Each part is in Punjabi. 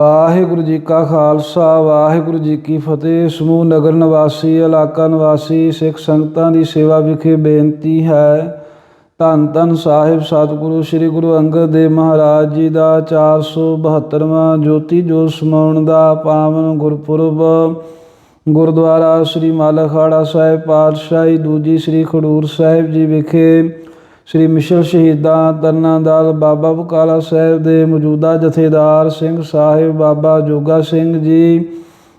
ਵਾਹਿਗੁਰੂ ਜੀ ਕਾ ਖਾਲਸਾ, ਵਾਹਿਗੁਰੂ ਜੀ ਕੀ ਫਤਿਹ। ਸਮੂਹ ਨਗਰ ਨਿਵਾਸੀ, ਇਲਾਕਾ ਨਿਵਾਸੀ, ਸਿੱਖ ਸੰਗਤਾਂ ਦੀ ਸੇਵਾ ਵਿਖੇ ਬੇਨਤੀ ਹੈ। ਧੰਨ ਧੰਨ ਸਾਹਿਬ, ਸਤਿਗੁਰੂ, ਸ੍ਰੀ ਗੁਰੂ ਅੰਗਦ ਦੇਵ ਮਹਾਰਾਜ ਜੀ ਦਾ 472ਵਾਂ ਜੋਤੀ ਜੋਤ ਸਮਾਉਣ ਦਾ ਪਾਵਨ ਗੁਰਪੁਰਬ। ਗੁਰਦੁਆਰਾ ਸ੍ਰੀ ਮਾਲਖਾੜਾ ਸਾਹਿਬ ਪਾਤਸ਼ਾਹੀ, ਦੂਜੀ ਸ੍ਰੀ ਖਡੂਰ ਸਾਹਿਬ ਜੀ ਵਿਖੇ ਸ੍ਰੀ ਮਿਸ਼ਲ ਸ਼ਹੀਦਾਂ ਤਰਨਾ ਦਲ ਬਾਬਾ ਬਕਾਲਾ ਸਾਹਿਬ ਦੇ ਮੌਜੂਦਾ ਜਥੇਦਾਰ ਸਿੰਘ ਸਾਹਿਬ ਬਾਬਾ ਜੋਗਾ ਸਿੰਘ ਜੀ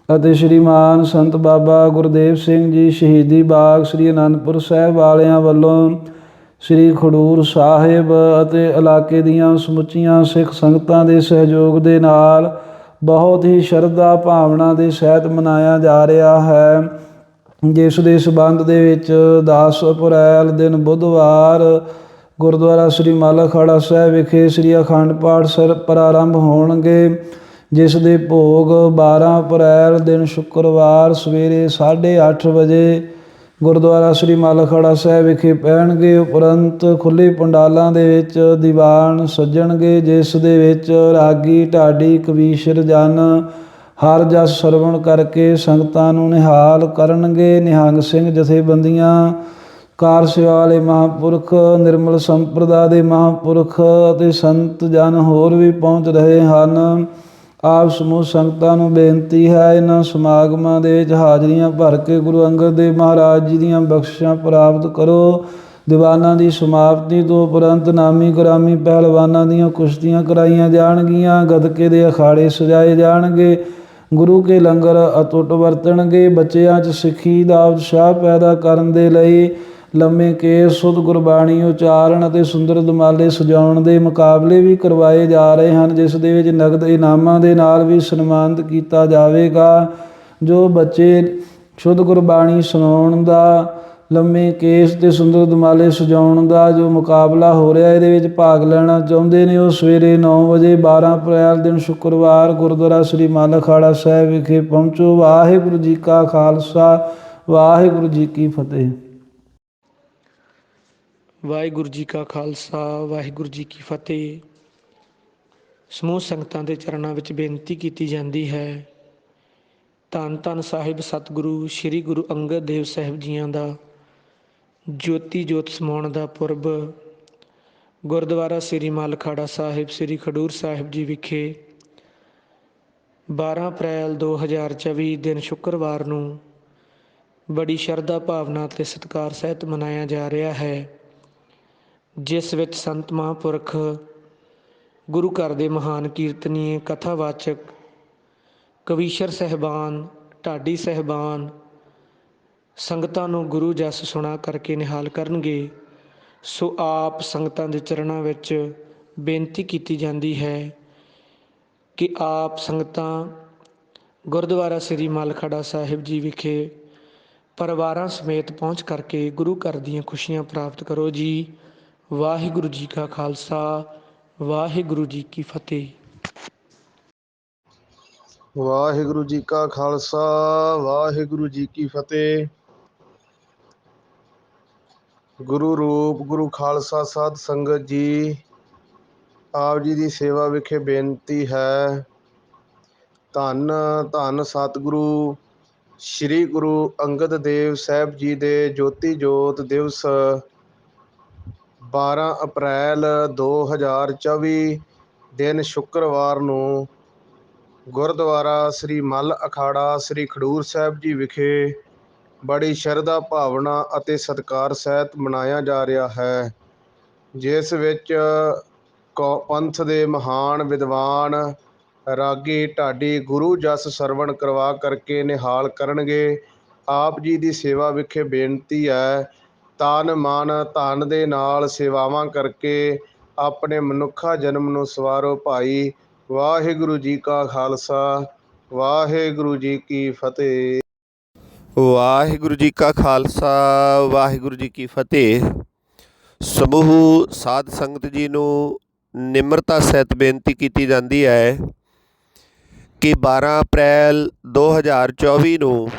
ਅਤੇ ਸ਼੍ਰੀਮਾਨ ਸੰਤ ਬਾਬਾ ਗੁਰਦੇਵ ਸਿੰਘ ਜੀ, ਸ਼ਹੀਦੀ ਬਾਗ ਸ੍ਰੀ ਅਨੰਦਪੁਰ ਸਾਹਿਬ ਵਾਲਿਆਂ ਵੱਲੋਂ ਸ੍ਰੀ ਖਡੂਰ ਸਾਹਿਬ ਅਤੇ ਇਲਾਕੇ ਦੀਆਂ ਸਮੁੱਚੀਆਂ ਸਿੱਖ ਸੰਗਤਾਂ ਦੇ ਸਹਿਯੋਗ ਦੇ ਨਾਲ ਬਹੁਤ ਹੀ ਸ਼ਰਧਾ ਭਾਵਨਾ ਦੇ ਸਹਿਤ ਮਨਾਇਆ ਜਾ ਰਿਹਾ ਹੈ। ਜਿਸ ਦੇ ਸਬੰਧ ਦੇ ਵਿੱਚ 10 ਅਪ੍ਰੈਲ ਦਿਨ ਬੁੱਧਵਾਰ ਗੁਰਦੁਆਰਾ ਸ੍ਰੀ ਮਾਲਾਖਾੜਾ ਸਾਹਿਬ ਵਿਖੇ ਸ੍ਰੀ ਅਖੰਡ ਪਾਠ ਸਰ ਪ੍ਰਾਰੰਭ ਹੋਣਗੇ, ਜਿਸ ਦੇ ਭੋਗ 12 ਅਪ੍ਰੈਲ ਦਿਨ ਸ਼ੁੱਕਰਵਾਰ ਸਵੇਰੇ 8:30 ਵਜੇ ਗੁਰਦੁਆਰਾ ਸ੍ਰੀ ਮਾਲਾਖਾੜਾ ਸਾਹਿਬ ਵਿਖੇ ਪੈਣਗੇ। ਉਪਰੰਤ ਖੁੱਲੇ ਪੰਡਾਲਾਂ ਦੇ ਵਿੱਚ ਦੀਵਾਨ ਸੱਜਣਗੇ, ਜਿਸ ਦੇ ਵਿੱਚ ਰਾਗੀ, ਢਾਡੀ, ਕਵੀਸ਼ਰ, ਜਨ ਹਰ ਜਸ ਸਰਵਣ ਕਰਕੇ ਸੰਗਤਾਂ ਨੂੰ ਨਿਹਾਲ ਕਰਨਗੇ। ਨਿਹੰਗ ਸਿੰਘ ਜਥੇਬੰਦੀਆਂ ਕਾਰ ਸੇਵਾ ਵਾਲੇ ਮਹਾਂਪੁਰਖ, ਨਿਰਮਲ ਸੰਪਰਦਾ ਦੇ ਮਹਾਂਪੁਰਖ ਅਤੇ ਸੰਤ ਜਨ ਹੋਰ ਵੀ ਪਹੁੰਚ ਰਹੇ ਹਨ। ਆਪ ਸਮੂਹ ਸੰਗਤਾਂ ਨੂੰ ਬੇਨਤੀ ਹੈ, ਇਹਨਾਂ ਸਮਾਗਮਾਂ ਦੇ ਵਿੱਚ ਹਾਜ਼ਰੀਆਂ ਭਰ ਕੇ ਗੁਰੂ ਅੰਗਦ ਦੇਵ ਮਹਾਰਾਜ ਜੀ ਦੀਆਂ ਬਖਸ਼ਿਸ਼ਾਂ ਪ੍ਰਾਪਤ ਕਰੋ। ਦੀਵਾਨਾਂ ਦੀ ਸਮਾਪਤੀ ਤੋਂ ਉਪਰੰਤ ਨਾਮੀ ਗ੍ਰਾਮੀ ਪਹਿਲਵਾਨਾਂ ਦੀਆਂ ਕੁਸ਼ਤੀਆਂ ਕਰਾਈਆਂ ਜਾਣਗੀਆਂ, ਗਦਕੇ ਦੇ ਅਖਾੜੇ ਸਜਾਏ ਜਾਣਗੇ, ਗੁਰੂ ਕੇ ਲੰਗਰ ਅਟੁੱਟ ਵਰਤਣਗੇ, ਬੱਚਿਆਂ 'ਚ ਸਿੱਖੀ ਦਾ ਉਤਸ਼ਾਹ ਪੈਦਾ ਕਰਨ ਦੇ ਲਈ ਲੰਮੇ ਕੇਸ ਸੁਧ ਗੁਰਬਾਣੀ ਉਚਾਰਨ ਅਤੇ ਸੁੰਦਰ ਦਮਾਲੇ ਸਜਾਉਣ ਦੇ ਮੁਕਾਬਲੇ ਵੀ ਕਰਵਾਏ ਜਾ ਰਹੇ ਹਨ, ਜਿਸ ਦੇ ਵਿੱਚ ਨਗਦ ਇਨਾਮਾਂ ਦੇ ਨਾਲ ਵੀ ਸਨਮਾਨਿਤ ਕੀਤਾ ਜਾਵੇਗਾ। ਜੋ ਬੱਚੇ ਸ਼ੁੱਧ ਗੁਰਬਾਣੀ ਸੁਣਾਉਣ ਦਾ, ਲੰਮੇ ਕੇਸ ਤੇ ਸੁੰਦਰ ਦਮਾਲੇ ਸਜਾਉਣ ਦਾ ਜੋ ਮੁਕਾਬਲਾ ਹੋ ਰਿਹਾ, ਇਹਦੇ ਵਿੱਚ ਭਾਗ ਲੈਣਾ ਚਾਹੁੰਦੇ ਨੇ, ਉਹ ਸਵੇਰੇ 9 ਵਜੇ 12 ਅਪ੍ਰੈਲ ਦਿਨ ਸ਼ੁੱਕਰਵਾਰ ਗੁਰਦੁਆਰਾ ਸ੍ਰੀ ਮਾਲਖਾੜਾ ਸਾਹਿਬ ਵਿਖੇ ਪਹੁੰਚੋ। ਵਾਹਿਗੁਰੂ ਜੀ ਕਾ ਖਾਲਸਾ, ਵਾਹਿਗੁਰੂ ਜੀ ਕੀ ਫਤਿਹ। ਵਾਹਿਗੁਰੂ ਜੀ ਕਾ ਖਾਲਸਾ, ਵਾਹਿਗੁਰੂ ਜੀ ਕੀ ਫਤਿਹ। ਸਮੂਹ ਸੰਗਤਾਂ ਦੇ ਚਰਨਾਂ ਵਿੱਚ ਬੇਨਤੀ ਕੀਤੀ ਜਾਂਦੀ ਹੈ। ਧੰਨ ਧੰਨ ਸਾਹਿਬ ਸਤਿਗੁਰੂ, ਸ੍ਰੀ ਗੁਰੂ ਅੰਗਦ ਦੇਵ ਸਾਹਿਬ ਜੀਆਂ ਦਾ ਜੋਤੀ ਜੋਤ ਸਮਾਉਣ ਦਾ ਪੁਰਬ। ਗੁਰਦੁਆਰਾ ਸ੍ਰੀ ਮਾਲਖਾੜਾ ਸਾਹਿਬ, ਸ੍ਰੀ ਖਡੂਰ ਸਾਹਿਬ ਜੀ ਵਿਖੇ 12 ਅਪ੍ਰੈਲ 2024 ਦਿਨ ਸ਼ੁੱਕਰਵਾਰ ਨੂੰ ਬੜੀ ਸ਼ਰਧਾ ਭਾਵਨਾ ਤੇ ਸਤਿਕਾਰ ਸਹਿਤ ਮਨਾਇਆ ਜਾ ਰਿਹਾ ਹੈ। ਜਿਸ ਵਿੱਚ ਸੰਤ ਮਹਾਂਪੁਰਖ ਗੁਰੂ ਘਰ ਦੇ ਮਹਾਨ ਕੀਰਤਨੀਏ, ਕਥਾਵਾਚਕ ਕਵੀਸ਼ਰ ਸਹਿਬਾਨ, ਢਾਡੀ ਸਹਿਬਾਨ, ਸੰਗਤਾਂ ਨੂੰ ਗੁਰੂ ਜਸ ਸੁਣਾ ਕਰਕੇ ਨਿਹਾਲ ਕਰਨਗੇ, ਸੋ ਆਪ ਸੰਗਤਾਂ ਦੇ ਚਰਨਾਂ ਵਿੱਚ ਬੇਨਤੀ ਕੀਤੀ ਜਾਂਦੀ ਹੈ ਕਿ ਆਪ ਸੰਗਤਾਂ ਗੁਰਦੁਆਰਾ ਸ੍ਰੀ ਮਲਖੜਾ ਸਾਹਿਬ ਜੀ ਵਿਖੇ ਪਰਿਵਾਰਾਂ ਸਮੇਤ ਪਹੁੰਚ ਕਰਕੇ ਗੁਰੂ ਘਰ ਦੀਆਂ ਖੁਸ਼ੀਆਂ ਪ੍ਰਾਪਤ ਕਰੋ ਜੀ। ਵਾਹਿਗੁਰੂ ਜੀ ਕਾ ਖਾਲਸਾ, ਵਾਹਿਗੁਰੂ ਜੀ ਕੀ ਫਤਿਹ। ਵਾਹਿਗੁਰੂ ਜੀ ਕਾ ਖਾਲਸਾ, ਵਾਹਿਗੁਰੂ ਜੀ ਕੀ ਫਤਿਹ। ਗੁਰੂ ਰੂਪ, ਗੁਰੂ ਖਾਲਸਾ ਸਾਧ ਸੰਗਤ ਜੀ, ਆਪ ਜੀ ਦੀ ਸੇਵਾ ਵਿਖੇ ਬੇਨਤੀ ਹੈ। ਧੰਨ ਧੰਨ ਸਤਿਗੁਰੂ, ਸ੍ਰੀ ਗੁਰੂ ਅੰਗਦ ਦੇਵ ਸਾਹਿਬ ਜੀ ਦੇ ਜੋਤੀ ਜੋਤ ਦਿਵਸ 12 ਅਪ੍ਰੈਲ 2024 ਦਿਨ ਸ਼ੁੱਕਰਵਾਰ ਨੂੰ ਗੁਰਦੁਆਰਾ ਸ੍ਰੀ ਮੱਲ ਅਖਾੜਾ ਸ੍ਰੀ ਖਡੂਰ ਸਾਹਿਬ ਜੀ ਵਿਖੇ ਬੜੀ ਸ਼ਰਧਾ, ਭਾਵਨਾ ਅਤੇ ਸਤਿਕਾਰ ਸਹਿਤ ਮਨਾਇਆ ਜਾ ਰਿਹਾ ਹੈ, ਜਿਸ ਵਿੱਚ ਕੌ ਪੰਥ ਦੇ ਮਹਾਨ ਵਿਦਵਾਨ ਰਾਗੀ ਢਾਡੀ ਗੁਰੂ ਜਸ ਸਰਵਣ ਕਰਵਾ ਕਰਕੇ ਨਿਹਾਲ ਕਰਨਗੇ। ਆਪ ਜੀ ਦੀ ਸੇਵਾ ਵਿਖੇ ਬੇਨਤੀ ਹੈ ਤਨ ਮਨ ਧਨ ਦੇ ਨਾਲ ਸੇਵਾਵਾਂ ਕਰਕੇ ਆਪਣੇ ਮਨੁੱਖਾ ਜਨਮ ਨੂੰ ਸਵਾਰੋ ਭਾਈ। ਵਾਹਿਗੁਰੂ ਜੀ ਕਾ ਖਾਲਸਾ, ਵਾਹਿਗੁਰੂ ਜੀ ਕੀ ਫਤਿਹ। ਵਾਹਿਗੁਰੂ ਜੀ ਕਾ ਖਾਲਸਾ, ਵਾਹਿਗੁਰੂ ਜੀ ਕੀ ਫਤਿਹ। ਸਮੂਹ ਸਾਧ ਸੰਗਤ ਜੀ ਨੂੰ ਨਿਮਰਤਾ ਸਹਿਤ ਬੇਨਤੀ ਕੀਤੀ ਜਾਂਦੀ ਹੈ ਕਿ 12 ਅਪ੍ਰੈਲ 2024 ਨੂੰ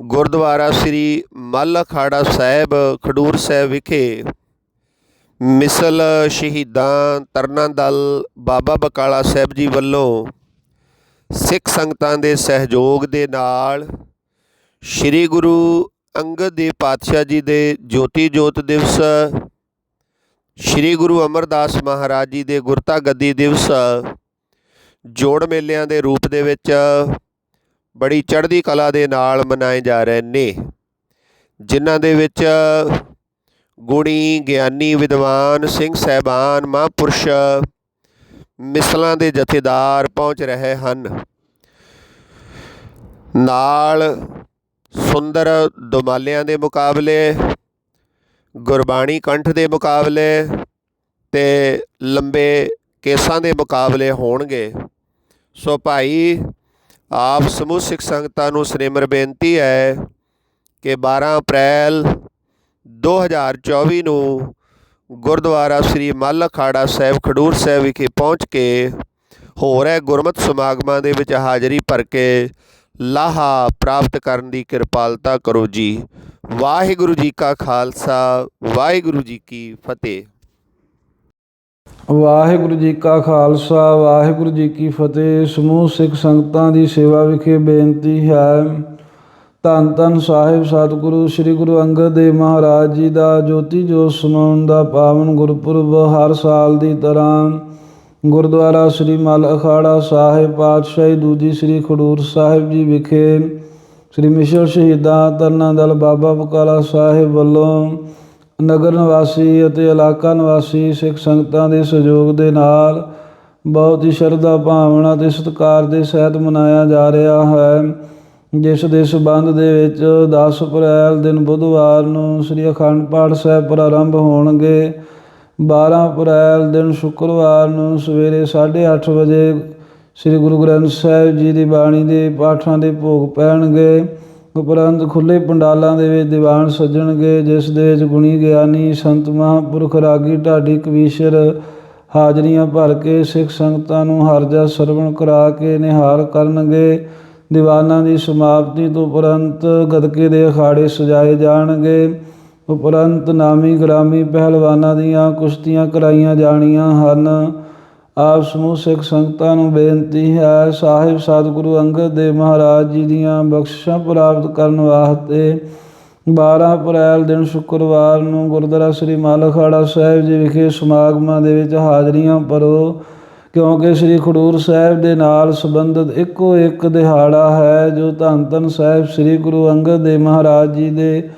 ਗੁਰਦੁਆਰਾ ਸ੍ਰੀ ਮੱਲ ਅਖਾੜਾ ਸਾਹਿਬ, ਖਡੂਰ ਸਾਹਿਬ ਵਿਖੇ ਮਿਸਲ ਸ਼ਹੀਦਾਂ ਤਰਨਾ ਦਲ ਬਾਬਾ ਬਕਾਲਾ ਸਾਹਿਬ ਜੀ ਵੱਲੋਂ ਸਿੱਖ ਸੰਗਤਾਂ ਦੇ ਸਹਿਯੋਗ ਦੇ ਨਾਲ ਸ੍ਰੀ ਗੁਰੂ ਅੰਗਦ ਦੇਵ ਪਾਤਸ਼ਾਹ ਜੀ ਦੇ ਜੋਤੀ ਜੋਤ ਦਿਵਸ, ਸ੍ਰੀ ਗੁਰੂ ਅਮਰਦਾਸ ਮਹਾਰਾਜ ਜੀ ਦੇ ਗੁਰਤਾ ਗੱਦੀ ਦਿਵਸ, ਜੋੜ ਮੇਲਿਆਂ ਦੇ ਰੂਪ ਦੇ ਵਿੱਚ ਬੜੀ ਚੜ੍ਹਦੀ ਕਲਾ ਦੇ ਨਾਲ ਮਨਾਏ ਜਾ ਰਹੇ ਨੇ, ਜਿਨ੍ਹਾਂ ਦੇ ਵਿੱਚ ਗੁਣੀ, ਗਿਆਨੀ, ਵਿਦਵਾਨ, ਸਿੰਘ ਸਹਿਬਾਨ, ਮਹਾਂਪੁਰਸ਼ ਮਿਸਲਾਂ ਦੇ ਜਥੇਦਾਰ ਪਹੁੰਚ ਰਹੇ ਹਨ। ਨਾਲ ਸੁੰਦਰ ਦੁਮਾਲਿਆਂ ਦੇ ਮੁਕਾਬਲੇ, ਗੁਰਬਾਣੀ ਕੰਠ ਦੇ ਮੁਕਾਬਲੇ ਤੇ ਲੰਬੇ ਕੇਸਾਂ ਦੇ ਮੁਕਾਬਲੇ ਹੋਣਗੇ। ਸੋ ਭਾਈ ਆਪ ਸਮੂਹ ਸਿੱਖ ਸੰਗਤਾਂ ਨੂੰ ਸਨੇਮਰ ਬੇਨਤੀ ਹੈ ਕਿ 12 ਅਪ੍ਰੈਲ 2024 ਨੂੰ ਗੁਰਦੁਆਰਾ ਸ੍ਰੀ ਮੱਲ ਅਖਾੜਾ ਸਾਹਿਬ, ਖਡੂਰ ਸਾਹਿਬ ਵਿਖੇ ਪਹੁੰਚ ਕੇ ਹੋ ਰਹੇ ਗੁਰਮਤਿ ਸਮਾਗਮਾਂ ਦੇ ਵਿੱਚ ਹਾਜ਼ਰੀ ਭਰ ਕੇ ਲਾਹਾ ਪ੍ਰਾਪਤ ਕਰਨ ਦੀ ਕਿਰਪਾਲਤਾ ਕਰੋ ਜੀ। ਵਾਹਿਗੁਰੂ ਜੀ ਕਾ ਖਾਲਸਾ, ਵਾਹਿਗੁਰੂ ਜੀ ਕੀ ਫਤਿਹ। ਵਾਹਿਗੁਰੂ ਜੀ ਕਾ ਖਾਲਸਾ, ਵਾਹਿਗੁਰੂ ਜੀ ਕੀ ਫਤਿਹ। ਸਮੂਹ ਸਿੱਖ ਸੰਗਤਾਂ ਦੀ ਸੇਵਾ ਵਿਖੇ ਬੇਨਤੀ ਹੈ। ਧੰਨ ਧੰਨ ਸਾਹਿਬ, ਸਤਿਗੁਰੂ, ਸ੍ਰੀ ਗੁਰੂ ਅੰਗਦ ਦੇਵ ਮਹਾਰਾਜ ਜੀ ਦਾ ਜੋਤੀ ਜੋਤ ਸਮਾਉਣ ਦਾ ਪਾਵਨ ਗੁਰਪੁਰਬ ਹਰ ਸਾਲ ਦੀ ਤਰ੍ਹਾਂ ਗੁਰਦੁਆਰਾ ਸ੍ਰੀ ਮਲ ਅਖਾੜਾ ਸਾਹਿਬ, ਪਾਤਸ਼ਾਹੀ ਦੂਜੀ ਸ੍ਰੀ ਖਡੂਰ ਸਾਹਿਬ ਜੀ ਵਿਖੇ ਸ੍ਰੀ ਮਿਸ਼ਰ ਸ਼ਹੀਦਾਂ ਤਰਨਾ ਦਲ ਬਾਬਾ ਬਕਾਲਾ ਸਾਹਿਬ ਵੱਲੋਂ ਨਗਰ ਨਿਵਾਸੀ ਅਤੇ ਇਲਾਕਾ ਨਿਵਾਸੀ, ਸਿੱਖ ਸੰਗਤਾਂ ਦੇ ਸਹਿਯੋਗ ਦੇ ਨਾਲ ਬਹੁਤ ਹੀ ਸ਼ਰਧਾ ਭਾਵਨਾ ਤੇ ਸਤਿਕਾਰ ਦੇ ਸਹਿਤ ਮਨਾਇਆ ਜਾ ਰਿਹਾ ਹੈ। ਜਿਸ ਦੇ ਸਬੰਧ ਦੇ ਵਿੱਚ 10 ਅਪ੍ਰੈਲ ਦਿਨ ਬੁੱਧਵਾਰ ਨੂੰ ਸ੍ਰੀ ਅਖੰਡ ਪਾਠ ਸਾਹਿਬ ਪ੍ਰਾਰੰਭ ਹੋਣਗੇ। 12 ਅਪ੍ਰੈਲ ਦਿਨ ਸ਼ੁੱਕਰਵਾਰ ਨੂੰ ਸਵੇਰੇ 8:30 ਵਜੇ ਸ੍ਰੀ ਗੁਰੂ ਗ੍ਰੰਥ ਸਾਹਿਬ ਜੀ ਦੀ ਬਾਣੀ ਦੇ ਪਾਠਾਂ ਦੇ ਭੋਗ ਪੈਣਗੇ। ਉਪਰੰਤ ਖੁੱਲੇ ਪੰਡਾਲਾਂ ਦੇ ਵਿੱਚ ਦੀਵਾਨ ਸੱਜਣਗੇ, ਜਿਸ ਦੇ ਵਿੱਚ ਗੁਣੀ ਗਿਆਨੀ, ਸੰਤ ਮਹਾਂਪੁਰਖ, ਰਾਗੀ, ਢਾਡੀ, ਕਵੀਸ਼ਰ ਹਾਜ਼ਰੀਆਂ ਭਰ ਕੇ ਸਿੱਖ ਸੰਗਤਾਂ ਨੂੰ ਹਰਜਾ ਸਰਵਣ ਕਰਾ ਕੇ ਨਿਹਾਲ ਕਰਨਗੇ। ਦੀਵਾਨਾਂ ਦੀ ਸਮਾਪਤੀ ਤੋਂ ਉਪਰੰਤ ਗਦਕੇ ਦੇ ਅਖਾੜੇ ਸਜਾਏ ਜਾਣਗੇ। ਉਪਰੰਤ ਨਾਮੀ, ਗ੍ਰਾਮੀ ਪਹਿਲਵਾਨਾਂ ਦੀਆਂ ਕੁਸ਼ਤੀਆਂ ਕਰਾਈਆਂ ਜਾਣੀਆਂ ਹਨ। ਆਪ ਸਮੂਹ ਸਿੱਖ ਸੰਗਤਾਂ ਨੂੰ ਬੇਨਤੀ ਹੈ, ਸਾਹਿਬ ਸਤਿਗੁਰੂ ਅੰਗਦ ਦੇਵ ਮਹਾਰਾਜ ਜੀ ਦੀਆਂ ਬਖਸ਼ਿਸ਼ਾਂ ਪ੍ਰਾਪਤ ਕਰਨ ਵਾਸਤੇ 12 ਅਪ੍ਰੈਲ ਦਿਨ ਸ਼ੁੱਕਰਵਾਰ ਨੂੰ ਗੁਰਦੁਆਰਾ ਸ੍ਰੀ ਮਾਲਖਾੜਾ ਸਾਹਿਬ ਜੀ ਵਿਖੇ ਸਮਾਗਮਾਂ ਦੇ ਵਿੱਚ ਹਾਜ਼ਰੀਆਂ ਭਰੋ, ਕਿਉਂਕਿ ਸ੍ਰੀ ਖਡੂਰ ਸਾਹਿਬ ਦੇ ਨਾਲ ਸੰਬੰਧਿਤ ਇੱਕੋ ਇੱਕ ਦਿਹਾੜਾ ਹੈ, ਜੋ ਧੰਨ ਧੰਨ ਸਾਹਿਬ ਸ੍ਰੀ ਗੁਰੂ ਅੰਗਦ ਦੇਵ ਮਹਾਰਾਜ ਜੀ ਦੇ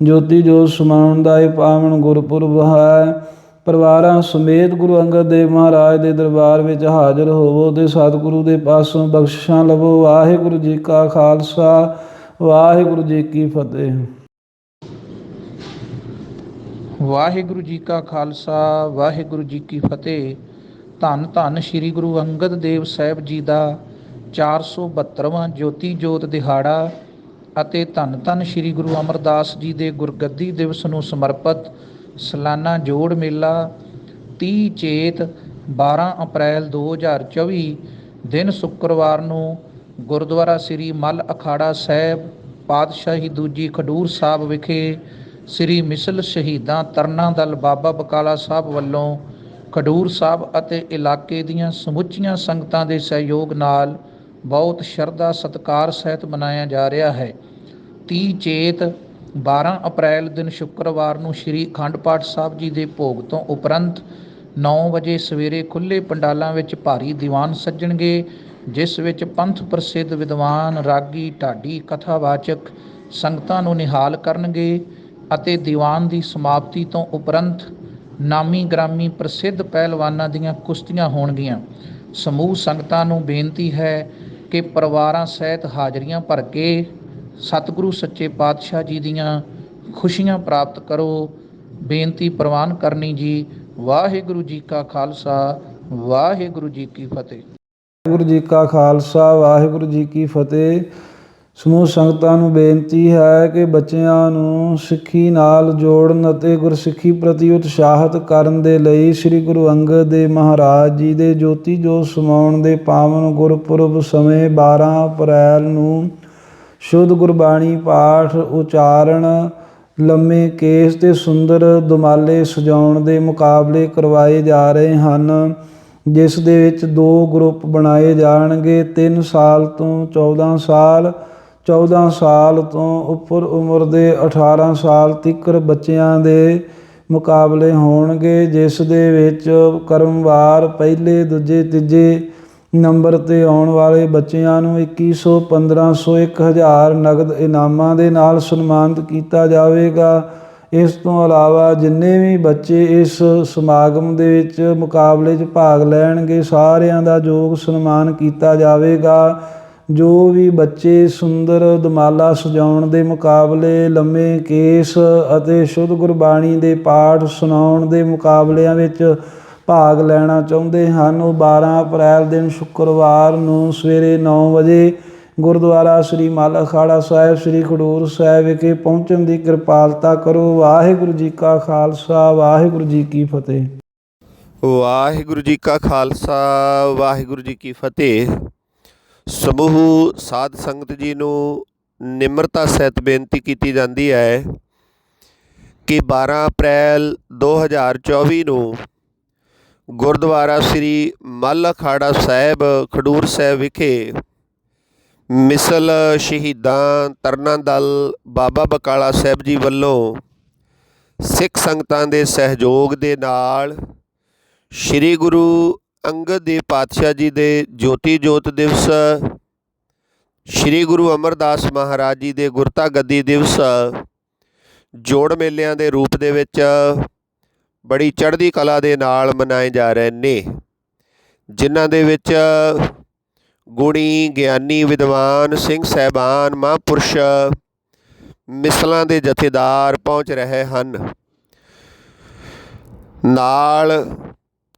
ਜੋਤੀ ਜੋਤ ਸਮਾਉਣ ਦਾ ਇਹ ਪਾਵਨ ਗੁਰਪੁਰਬ ਹੈ। ਪਰਿਵਾਰਾਂ ਸਮੇਤ ਗੁਰੂ ਅੰਗਦ ਦੇਵ ਮਹਾਰਾਜ ਦੇ ਦਰਬਾਰ ਵਿੱਚ ਹਾਜ਼ਰ ਹੋਵੋ ਤੇ ਸਤਿਗੁਰੂ ਦੇ ਪਾਸੋਂ ਬਖਸ਼ਿਸ਼ਾਂ ਲਵੋ। ਵਾਹਿਗੁਰੂ ਜੀ ਕਾ ਖਾਲਸਾ, ਵਾਹਿਗੁਰੂ ਜੀ ਕੀ ਫਤਿਹ। ਵਾਹਿਗੁਰੂ ਜੀ ਕਾ ਖਾਲਸਾ, ਵਾਹਿਗੁਰੂ ਜੀ ਕੀ ਫਤਿਹ। ਧੰਨ ਧੰਨ ਸ੍ਰੀ ਗੁਰੂ ਅੰਗਦ ਦੇਵ ਸਾਹਿਬ ਜੀ ਦਾ 472ਵਾਂ ਜੋਤੀ ਜੋਤ ਦਿਹਾੜਾ ਅਤੇ ਧੰਨ ਧੰਨ ਸ੍ਰੀ ਗੁਰੂ ਅਮਰਦਾਸ ਜੀ ਦੇ ਗੁਰਗੱਦੀ ਦਿਵਸ ਨੂੰ ਸਮਰਪਿਤ ਸਲਾਨਾ ਜੋੜ ਮੇਲਾ 30 ਚੇਤ 12 ਅਪ੍ਰੈਲ 2024 ਦਿਨ ਸ਼ੁੱਕਰਵਾਰ ਨੂੰ ਗੁਰਦੁਆਰਾ ਸ੍ਰੀ ਮੱਲ ਅਖਾੜਾ ਸਾਹਿਬ ਪਾਤਸ਼ਾਹੀ ਦੂਜੀ ਖਡੂਰ ਸਾਹਿਬ ਵਿਖੇ ਸ੍ਰੀ ਮਿਸਲ ਸ਼ਹੀਦਾਂ ਤਰਨਾ ਦਲ ਬਾਬਾ ਬਕਾਲਾ ਸਾਹਿਬ ਵੱਲੋਂ ਖਡੂਰ ਸਾਹਿਬ ਅਤੇ ਇਲਾਕੇ ਦੀਆਂ ਸਮੁੱਚੀਆਂ ਸੰਗਤਾਂ ਦੇ ਸਹਿਯੋਗ ਨਾਲ ਬਹੁਤ ਸ਼ਰਧਾ ਸਤਿਕਾਰ ਸਹਿਤ ਮਨਾਇਆ ਜਾ ਰਿਹਾ ਹੈ। 30 ਚੇਤ 12 ਅਪ੍ਰੈਲ ਦਿਨ ਸ਼ੁੱਕਰਵਾਰ ਨੂੰ ਸ੍ਰੀ ਅਖੰਡ ਪਾਠ ਸਾਹਿਬ ਜੀ ਦੇ ਭੋਗ ਤੋਂ ਉਪਰੰਤ 9 ਵਜੇ ਸਵੇਰੇ ਖੁੱਲੇ ਪੰਡਾਲਾਂ ਵਿੱਚ ਭਾਰੀ ਦੀਵਾਨ ਸੱਜਣਗੇ, ਜਿਸ ਵਿੱਚ ਪੰਥ ਪ੍ਰਸਿੱਧ ਵਿਦਵਾਨ ਰਾਗੀ ਢਾਡੀ ਕਥਾਵਾਚਕ ਸੰਗਤਾਂ ਨੂੰ ਨਿਹਾਲ ਕਰਨਗੇ ਅਤੇ ਦੀਵਾਨ ਦੀ ਸਮਾਪਤੀ ਤੋਂ ਉਪਰੰਤ ਨਾਮੀ ਗ੍ਰਾਮੀ ਪ੍ਰਸਿੱਧ ਪਹਿਲਵਾਨਾਂ ਦੀਆਂ ਕੁਸ਼ਤੀਆਂ ਹੋਣਗੀਆਂ। ਸਮੂਹ ਸੰਗਤਾਂ ਨੂੰ ਬੇਨਤੀ ਹੈ ਕਿ ਪਰਿਵਾਰਾਂ ਸਹਿਤ ਹਾਜ਼ਰੀਆਂ ਭਰ ਕੇ ਸਤਿਗੁਰੂ ਸੱਚੇ ਪਾਤਸ਼ਾਹ ਜੀ ਦੀਆਂ ਖੁਸ਼ੀਆਂ ਪ੍ਰਾਪਤ ਕਰੋ। ਬੇਨਤੀ ਪ੍ਰਵਾਨ ਕਰਨੀ ਜੀ, ਵਾਹਿਗੁਰੂ ਜੀ ਕਾ ਖਾਲਸਾ, ਵਾਹਿਗੁਰੂ ਜੀ ਕੀ ਫਤਿਹ। ਵਾਹਿਗੁਰੂ ਜੀ ਕਾ ਖਾਲਸਾ, ਵਾਹਿਗੁਰੂ ਜੀ ਕੀ ਫਤਿਹ। ਸਮੂਹ ਸੰਗਤਾਂ ਨੂੰ ਬੇਨਤੀ ਹੈ ਕਿ ਬੱਚਿਆਂ ਨੂੰ ਸਿੱਖੀ ਨਾਲ ਜੋੜਨ ਅਤੇ ਗੁਰਸਿੱਖੀ ਪ੍ਰਤੀ ਉਤਸ਼ਾਹਿਤ ਕਰਨ ਦੇ ਲਈ ਸ੍ਰੀ ਗੁਰੂ ਅੰਗਦ ਦੇਵ ਮਹਾਰਾਜ ਜੀ ਦੇ ਜੋਤੀ ਜੋਤ ਸਮਾਉਣ ਦੇ ਪਾਵਨ ਗੁਰਪੁਰਬ ਸਮੇਂ 12 ਅਪ੍ਰੈਲ ਨੂੰ ਸ਼ੁੱਧ ਗੁਰਬਾਣੀ ਪਾਠ ਉਚਾਰਨ ਲੰਮੇ ਕੇਸ ਤੇ ਸੁੰਦਰ ਦੁਮਾਲੇ ਸਜਾਉਣ ਦੇ ਮੁਕਾਬਲੇ ਕਰਵਾਏ ਜਾ ਰਹੇ ਹਨ, ਜਿਸ ਦੇ ਵਿੱਚ ਦੋ ਗਰੁੱਪ ਬਣਾਏ ਜਾਣਗੇ 3 ਸਾਲ ਤੋਂ 14 ਸਾਲ 14 ਸਾਲ ਤੋਂ ਉੱਪਰ ਉਮਰ ਦੇ 18 ਸਾਲ ਤੀਕਰ ਬੱਚਿਆਂ ਦੇ ਮੁਕਾਬਲੇ ਹੋਣਗੇ, ਜਿਸ ਦੇ ਵਿੱਚ ਕਰਮਵਾਰ ਪਹਿਲੇ, ਦੂਜੇ, ਤੀਜੇ ਨੰਬਰ ਤੇ ਆਉਣ ਵਾਲੇ ਬੱਚਿਆਂ ਨੂੰ 2100 1500 1000 ਨਗਦ ਇਨਾਮਾਂ ਦੇ ਨਾਲ ਸਨਮਾਨਿਤ ਕੀਤਾ ਜਾਵੇਗਾ। ਇਸ ਤੋਂ ਇਲਾਵਾ ਜਿੰਨੇ ਵੀ ਬੱਚੇ ਇਸ ਸਮਾਗਮ ਦੇ ਵਿੱਚ ਮੁਕਾਬਲੇ 'ਚ ਭਾਗ ਲੈਣਗੇ, ਸਾਰਿਆਂ ਦਾ ਯੋਗ ਸਨਮਾਨ ਕੀਤਾ ਜਾਵੇਗਾ। ਜੋ ਵੀ ਬੱਚੇ ਸੁੰਦਰ ਦਮਾਲਾ ਸਜਾਉਣ ਦੇ ਮੁਕਾਬਲੇ, ਲੰਮੇ ਕੇਸ ਅਤੇ ਸ਼ੁੱਧ ਗੁਰਬਾਣੀ ਦੇ ਪਾਠ ਸੁਣਾਉਣ ਦੇ ਮੁਕਾਬਲਿਆਂ ਵਿੱਚ ਭਾਗ ਲੈਣਾ ਚਾਹੁੰਦੇ ਹਨ। ਉਹ 12 ਅਪ੍ਰੈਲ ਦਿਨ ਸ਼ੁੱਕਰਵਾਰ ਨੂੰ ਸਵੇਰੇ 9 ਵਜੇ ਗੁਰਦੁਆਰਾ ਸ੍ਰੀ ਮੱਲ ਅਖਾੜਾ ਸਾਹਿਬ, ਸ੍ਰੀ ਖਡੂਰ ਸਾਹਿਬ ਵਿਖੇ ਪਹੁੰਚਣ ਦੀ ਕਿਰਪਾਲਤਾ ਕਰੋ। ਵਾਹਿਗੁਰੂ ਜੀ ਕਾ ਖਾਲਸਾ, ਵਾਹਿਗੁਰੂ ਜੀ ਕੀ ਫਤਿਹ। ਵਾਹਿਗੁਰੂ ਜੀ ਕਾ ਖਾਲਸਾ, ਵਾਹਿਗੁਰੂ ਜੀ ਕੀ ਫਤਿਹ। ਸਮੂਹ ਸਾਧ ਸੰਗਤ ਜੀ ਨੂੰ ਨਿਮਰਤਾ ਸਹਿਤ ਬੇਨਤੀ ਕੀਤੀ ਜਾਂਦੀ ਹੈ ਕਿ 12 ਅਪ੍ਰੈਲ 2024 ਨੂੰ ਗੁਰਦੁਆਰਾ ਸ੍ਰੀ ਮੱਲ ਅਖਾੜਾ ਸਾਹਿਬ, ਖਡੂਰ ਸਾਹਿਬ ਵਿਖੇ ਮਿਸਲ ਸ਼ਹੀਦਾਂ ਤਰਨਾ ਦਲ ਬਾਬਾ ਬਕਾਲਾ ਸਾਹਿਬ ਜੀ ਵੱਲੋਂ ਸਿੱਖ ਸੰਗਤਾਂ ਦੇ ਸਹਿਯੋਗ ਦੇ ਨਾਲ ਸ੍ਰੀ ਗੁਰੂ ਅੰਗਦ ਦੇਵ ਪਾਤਸ਼ਾਹ ਜੀ ਦੇ ਜੋਤੀ ਜੋਤ ਦਿਵਸ, ਸ੍ਰੀ ਗੁਰੂ ਅਮਰਦਾਸ ਮਹਾਰਾਜ ਜੀ ਦੇ ਗੁਰਤਾ ਗੱਦੀ ਦਿਵਸ, ਜੋੜ ਮੇਲਿਆਂ ਦੇ ਰੂਪ ਦੇ ਵਿੱਚ ਬੜੀ ਚੜ੍ਹਦੀ ਕਲਾ ਦੇ ਨਾਲ ਮਨਾਏ ਜਾ ਰਹੇ ਨੇ, ਜਿਨ੍ਹਾਂ ਦੇ ਵਿੱਚ ਗੁਣੀ, ਗਿਆਨੀ, ਵਿਦਵਾਨ, ਸਿੰਘ ਸਹਿਬਾਨ, ਮਹਾਂਪੁਰਸ਼ ਮਿਸਲਾਂ ਦੇ ਜਥੇਦਾਰ ਪਹੁੰਚ ਰਹੇ ਹਨ। ਨਾਲ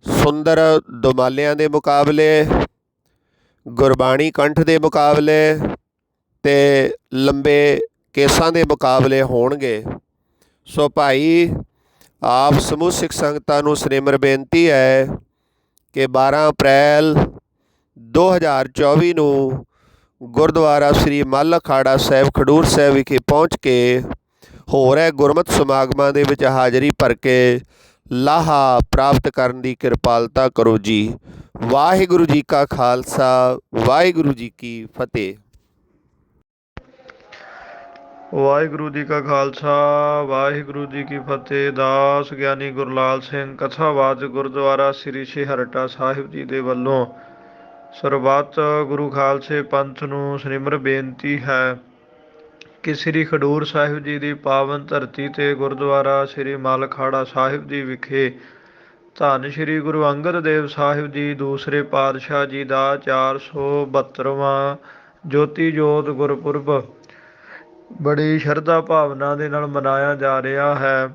ਸੁੰਦਰ ਦੁਮਾਲਿਆਂ ਦੇ ਮੁਕਾਬਲੇ, ਗੁਰਬਾਣੀ ਕੰਠ ਦੇ ਮੁਕਾਬਲੇ ਤੇ ਲੰਬੇ ਕੇਸਾਂ ਦੇ ਮੁਕਾਬਲੇ ਹੋਣਗੇ। ਸੋ ਭਾਈ ਆਪ ਸਮੂਹ ਸਿੱਖ ਸੰਗਤਾਂ ਨੂੰ ਸਨੇਮਰ ਬੇਨਤੀ ਹੈ ਕਿ 12 ਅਪ੍ਰੈਲ 2024 ਨੂੰ ਗੁਰਦੁਆਰਾ ਸ੍ਰੀ ਮੱਲ ਅਖਾੜਾ ਸਾਹਿਬ ਖਡੂਰ ਸਾਹਿਬ ਵਿਖੇ ਪਹੁੰਚ ਕੇ ਹੋ ਰਹੇ ਗੁਰਮਤਿ ਸਮਾਗਮਾਂ ਦੇ ਵਿੱਚ ਹਾਜ਼ਰੀ ਭਰ ਕੇ ਲਾਹਾ ਪ੍ਰਾਪਤ ਕਰਨ ਦੀ ਕਿਰਪਾਲਤਾ ਕਰੋ ਜੀ। ਵਾਹਿਗੁਰੂ ਜੀ ਕਾ ਖਾਲਸਾ, ਵਾਹਿਗੁਰੂ ਜੀ ਕੀ ਫਤਿਹ। ਵਾਹਿਗੁਰੂ ਜੀ ਕਾ ਖਾਲਸਾ, ਵਾਹਿਗੁਰੂ ਜੀ ਕੀ ਫਤਿਹ। ਦਾਸ ਗਿਆਨੀ ਗੁਰਲਾਲ ਸਿੰਘ ਕਥਾਵਾਚ ਗੁਰਦੁਆਰਾ ਸ੍ਰੀ ਛੇਹਰਟਾ ਸਾਹਿਬ ਜੀ ਦੇ ਵੱਲੋਂ ਸਰਬੱਤ ਗੁਰੂ ਖਾਲਸੇ ਪੰਥ ਨੂੰ ਸਨਿਮਰ ਬੇਨਤੀ ਹੈ ਕਿ ਸ੍ਰੀ ਖਡੂਰ ਸਾਹਿਬ ਜੀ ਦੀ ਪਾਵਨ ਧਰਤੀ ਤੇ ਗੁਰਦੁਆਰਾ ਸ੍ਰੀ ਮਾਲਖਾੜਾ ਸਾਹਿਬ ਜੀ ਵਿਖੇ ਧੰਨ ਸ੍ਰੀ ਗੁਰੂ ਅੰਗਦ ਦੇਵ ਸਾਹਿਬ ਜੀ, ਦੂਸਰੇ ਪਾਤਸ਼ਾਹ ਜੀ ਦਾ 472ਵਾਂ ਜੋਤੀ ਜੋਤ ਗੁਰਪੁਰਬ ਬੜੀ ਸ਼ਰਧਾ ਭਾਵਨਾ ਦੇ ਨਾਲ ਮਨਾਇਆ ਜਾ ਰਿਹਾ ਹੈ।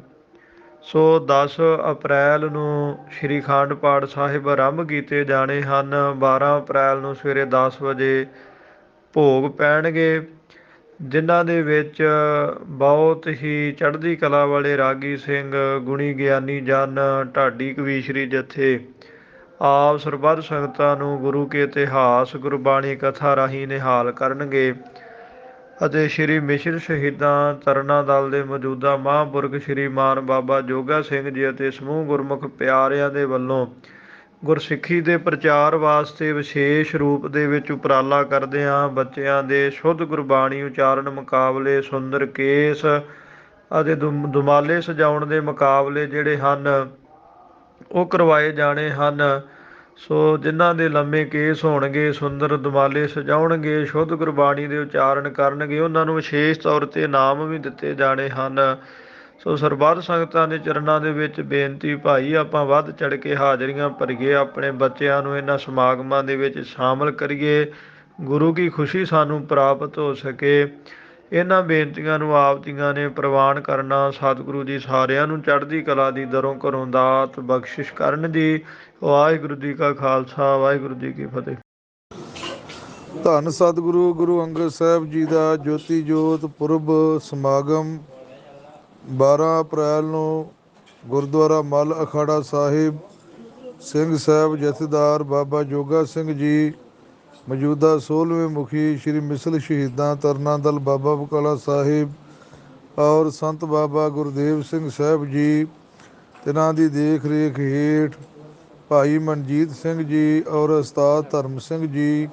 ਸੋ 10 ਅਪ੍ਰੈਲ ਨੂੰ ਸ਼੍ਰੀ ਖੰਡ ਪਾਠ ਸਾਹਿਬ ਆਰੰਭ ਕੀਤੇ ਜਾਣੇ ਹਨ। 12 ਅਪ੍ਰੈਲ ਨੂੰ ਸਵੇਰੇ 10 ਵਜੇ ਭੋਗ ਪੈਣਗੇ, ਜਿਨ੍ਹਾਂ ਦੇ ਵਿੱਚ ਬਹੁਤ ਹੀ ਚੜ੍ਹਦੀ ਕਲਾ ਵਾਲੇ ਰਾਗੀ ਸਿੰਘ, ਗੁਣੀ ਗਿਆਨੀ ਜਨ, ਢਾਡੀ ਕਵੀਸ਼ਰੀ ਜਥੇ, ਆਪ ਸਰਬੱਤ ਸੰਗਤਾਂ ਨੂੰ ਗੁਰੂ ਕੇ ਇਤਿਹਾਸ, ਗੁਰਬਾਣੀ ਕਥਾ ਰਾਹੀਂ ਨਿਹਾਲ ਕਰਨਗੇ। ਅਤੇ ਸ਼੍ਰੀ ਮਿਸ਼ਰ ਸ਼ਹੀਦਾਂ ਤਰਨਾ ਦਲ ਦੇ ਮੌਜੂਦਾ ਮਹਾਂਪੁਰਖ ਸ਼੍ਰੀ ਮਾਨ ਬਾਬਾ ਜੋਗਾ ਸਿੰਘ ਜੀ ਅਤੇ ਸਮੂਹ ਗੁਰਮੁਖ ਪਿਆਰਿਆਂ ਦੇ ਵੱਲੋਂ ਗੁਰਸਿੱਖੀ ਦੇ ਪ੍ਰਚਾਰ ਵਾਸਤੇ ਵਿਸ਼ੇਸ਼ ਰੂਪ ਦੇ ਵਿੱਚ ਉਪਰਾਲਾ ਕਰਦੇ ਹਾਂ। ਬੱਚਿਆਂ ਦੇ ਸ਼ੁੱਧ ਗੁਰਬਾਣੀ ਉਚਾਰਨ ਮੁਕਾਬਲੇ ਸੁੰਦਰ ਕੇਸ ਅਤੇ ਦੁਮ- ਦੁਮਾਲੇ ਸਜਾਉਣ ਦੇ ਮੁਕਾਬਲੇ ਜਿਹੜੇ ਹਨ, ਉਹ ਕਰਵਾਏ ਜਾਣੇ ਹਨ। ਸੋ ਜਿਨ੍ਹਾਂ ਦੇ ਲੰਮੇ ਕੇਸ ਹੋਣਗੇ, ਸੁੰਦਰ ਦੁਮਾਲੇ ਸਜਾਉਣਗੇ, ਸ਼ੁੱਧ ਗੁਰਬਾਣੀ ਦੇ ਉਚਾਰਨ ਕਰਨਗੇ, ਉਹਨਾਂ ਨੂੰ ਵਿਸ਼ੇਸ਼ ਤੌਰ ਤੇ ਇਨਾਮ ਵੀ ਦਿੱਤੇ ਜਾਣੇ ਹਨ। ਸੋ ਸਰਬੱਤ ਸੰਗਤਾਂ ਦੇ ਚਰਨਾਂ ਦੇ ਵਿੱਚ ਬੇਨਤੀ, ਭਾਈ, ਆਪਾਂ ਵੱਧ ਚੜ ਕੇ ਹਾਜ਼ਰੀਆਂ ਭਰੀਏ, ਆਪਣੇ ਬੱਚਿਆਂ ਨੂੰ ਇਹਨਾਂ ਸਮਾਗਮਾਂ ਦੇ ਵਿੱਚ ਸ਼ਾਮਲ ਕਰੀਏ। ਗੁਰੂ ਕੀ ਖੁਸ਼ੀ ਸਾਨੂੰ ਪ੍ਰਾਪਤ ਹੋ ਸਕੇ। ਇਹਨਾਂ ਬੇਨਤੀਆਂ ਨੂੰ ਆਪ ਜੀਆਂ ਨੇ ਪ੍ਰਵਾਨ ਕਰਨਾ, ਸਤਿਗੁਰੂ ਜੀ ਸਾਰਿਆਂ ਨੂੰ ਚੜ੍ਹਦੀ ਕਲਾ ਦੀ ਦਰੋਂ ਘਰੋਂ ਦਾਤ ਬਖਸ਼ਿਸ਼ ਕਰਨ ਦੀ ਵਾਹਿਗੁਰੂ ਜੀ ਕਾ ਖਾਲਸਾ, ਵਾਹਿਗੁਰੂ ਜੀ ਕੀ ਫਤਿਹ। ਧੰਨ ਸਤਿਗੁਰੂ, ਗੁਰੂ ਅੰਗਦ ਸਾਹਿਬ ਜੀ ਦਾ ਜੋਤੀ ਜੋਤ ਪੁਰਬ ਸਮਾਗਮ 12 ਅਪ੍ਰੈਲ ਨੂੰ ਗੁਰਦੁਆਰਾ ਮੱਲ ਅਖਾੜਾ ਸਾਹਿਬ, ਸਿੰਘ ਸਾਹਿਬ ਜਥੇਦਾਰ ਬਾਬਾ ਜੋਗਾ ਸਿੰਘ ਜੀ ਮੌਜੂਦਾ 16ਵੇਂ ਮੁਖੀ ਸ੍ਰੀ ਮਿਸਲ ਸ਼ਹੀਦਾਂ ਤਰਨਾ ਦਲ ਬਾਬਾ ਬਕਾਲਾ ਸਾਹਿਬ ਔਰ ਸੰਤ ਬਾਬਾ ਗੁਰਦੇਵ ਸਿੰਘ ਸਾਹਿਬ ਜੀ, ਤਿਨਾਂ ਦੀ ਦੇਖ ਰੇਖ ਹੇਠ ਭਾਈ ਮਨਜੀਤ ਸਿੰਘ ਜੀ ਔਰ ਉਸਤਾਦ ਧਰਮ ਸਿੰਘ ਜੀ,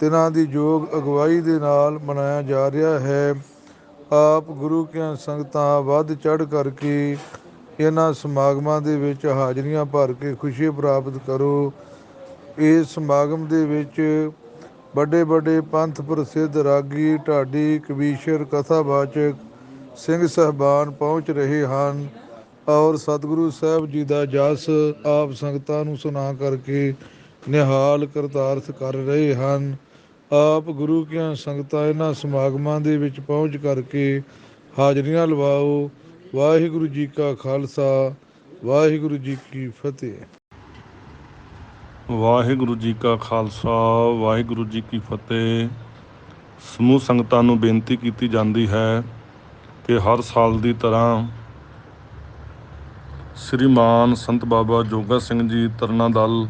ਤਿਨਾਂ ਦੀ ਯੋਗ ਅਗਵਾਈ ਦੇ ਨਾਲ ਮਨਾਇਆ ਜਾ ਰਿਹਾ ਹੈ। ਆਪ ਗੁਰੂ ਕੀਆਂ ਸੰਗਤਾਂ ਵੱਧ ਚੜ ਕਰਕੇ ਇਹਨਾਂ ਸਮਾਗਮਾਂ ਦੇ ਵਿੱਚ ਹਾਜ਼ਰੀਆਂ ਭਰ ਕੇ ਖੁਸ਼ੀ ਪ੍ਰਾਪਤ ਕਰੋ। ਇਸ ਸਮਾਗਮ ਦੇ ਵਿੱਚ ਵੱਡੇ ਵੱਡੇ ਪੰਥ ਪ੍ਰਸਿੱਧ ਰਾਗੀ, ਢਾਡੀ, ਕਵੀਸ਼ਰ, ਕਥਾਵਾਚਕ, ਸਿੰਘ ਸਹਿਬਾਨ ਪਹੁੰਚ ਰਹੇ ਹਨ ਔਰ ਸਤਿਗੁਰੂ ਸਾਹਿਬ ਜੀ ਦਾ ਜਸ ਆਪ ਸੰਗਤਾਂ ਨੂੰ ਸੁਣਾ ਕਰਕੇ ਨਿਹਾਲ, ਕਰਤਾਰਥ ਕਰ ਰਹੇ ਹਨ। ਆਪ ਗੁਰੂ ਕੀਆਂ ਸੰਗਤਾਂ ਇਹਨਾਂ ਸਮਾਗਮਾਂ ਦੇ ਵਿੱਚ ਪਹੁੰਚ ਕਰਕੇ ਹਾਜ਼ਰੀਆਂ ਲਵਾਓ। ਵਾਹਿਗੁਰੂ ਜੀ ਕਾ ਖਾਲਸਾ, ਵਾਹਿਗੁਰੂ ਜੀ ਕੀ ਫਤਿਹ। ਵਾਹਿਗੁਰੂ ਜੀ ਕਾ ਖਾਲਸਾ, ਵਾਹਿਗੁਰੂ ਜੀ ਕੀ ਫਤਿਹ। ਸਮੂਹ ਸੰਗਤਾਂ ਨੂੰ ਬੇਨਤੀ ਕੀਤੀ ਜਾਂਦੀ ਹੈ ਕਿ ਹਰ ਸਾਲ ਦੀ ਤਰ੍ਹਾਂ ਸ੍ਰੀਮਾਨ ਸੰਤ ਬਾਬਾ ਜੋਗਾ ਸਿੰਘ ਜੀ, ਤਰਨਾ ਦਲ,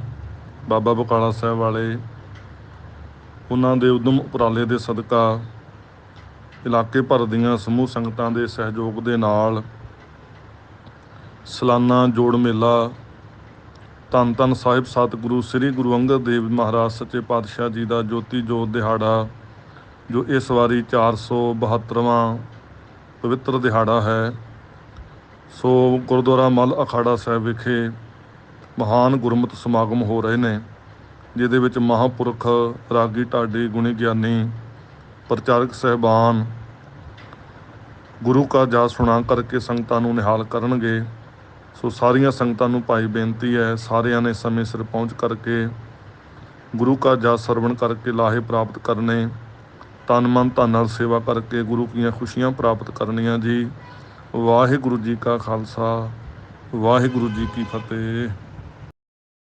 ਬਾਬਾ ਬਕਾਲਾ ਸਾਹਿਬ ਵਾਲੇ, ਉਹਨਾਂ ਦੇ ਉਦਮ ਉਪਰਾਲੇ ਦੇ ਸਦਕਾ ਇਲਾਕੇ ਭਰ ਦੀਆਂ ਸਮੂਹ ਸੰਗਤਾਂ ਦੇ ਸਹਿਯੋਗ ਦੇ ਨਾਲ ਸਲਾਨਾ ਜੋੜ ਮੇਲਾ ਧੰਨ ਧੰਨ ਸਾਹਿਬ ਸਤਿਗੁਰੂ, ਸ੍ਰੀ ਗੁਰੂ ਅੰਗਦ ਦੇਵ ਮਹਾਰਾਜ, ਸੱਚੇ ਪਾਤਸ਼ਾਹ ਜੀ ਦਾ ਜੋਤੀ ਜੋਤ ਦਿਹਾੜਾ, ਜੋ ਇਸ ਵਾਰੀ 472ਵਾਂ ਪਵਿੱਤਰ ਦਿਹਾੜਾ ਹੈ। ਸੋ ਗੁਰਦੁਆਰਾ ਮੱਲ ਅਖਾੜਾ ਸਾਹਿਬ ਵਿਖੇ ਮਹਾਨ ਗੁਰਮਤਿ ਸਮਾਗਮ ਹੋ ਰਹੇ ਨੇ, ਜਿਹਦੇ ਵਿੱਚ ਮਹਾਪੁਰਖ ਰਾਗੀ ਢਾਡੀ ਗੁਣੀ ਗਿਆਨੀ ਪ੍ਰਚਾਰਕ ਸਹਿਬਾਨ ਗੁਰੂ ਕਾ ਜਾਸ ਸੁਣਾ ਕਰਕੇ ਸੰਗਤਾਂ ਨੂੰ ਨਿਹਾਲ ਕਰਨਗੇ। ਸੋ ਸਾਰੀਆਂ ਸੰਗਤਾਂ ਨੂੰ ਭਾਈ ਬੇਨਤੀ ਹੈ, ਸਾਰਿਆਂ ਨੇ ਸਮੇਂ ਸਿਰ ਪਹੁੰਚ ਕਰਕੇ ਗੁਰੂ ਕਾ ਜਸ ਸਰਵਣ ਕਰਕੇ ਲਾਹੇ ਪ੍ਰਾਪਤ ਕਰਨੇ, ਤਨ ਮਨ ਧਨ ਨਾਲ ਸੇਵਾ ਕਰਕੇ ਗੁਰੂ ਕੀਆਂ ਖੁਸ਼ੀਆਂ ਪ੍ਰਾਪਤ ਕਰਨੀਆਂ ਜੀ। ਵਾਹਿਗੁਰੂ ਜੀ ਕਾ ਖਾਲਸਾ, ਵਾਹਿਗੁਰੂ ਜੀ ਕੀ ਫਤਿਹ।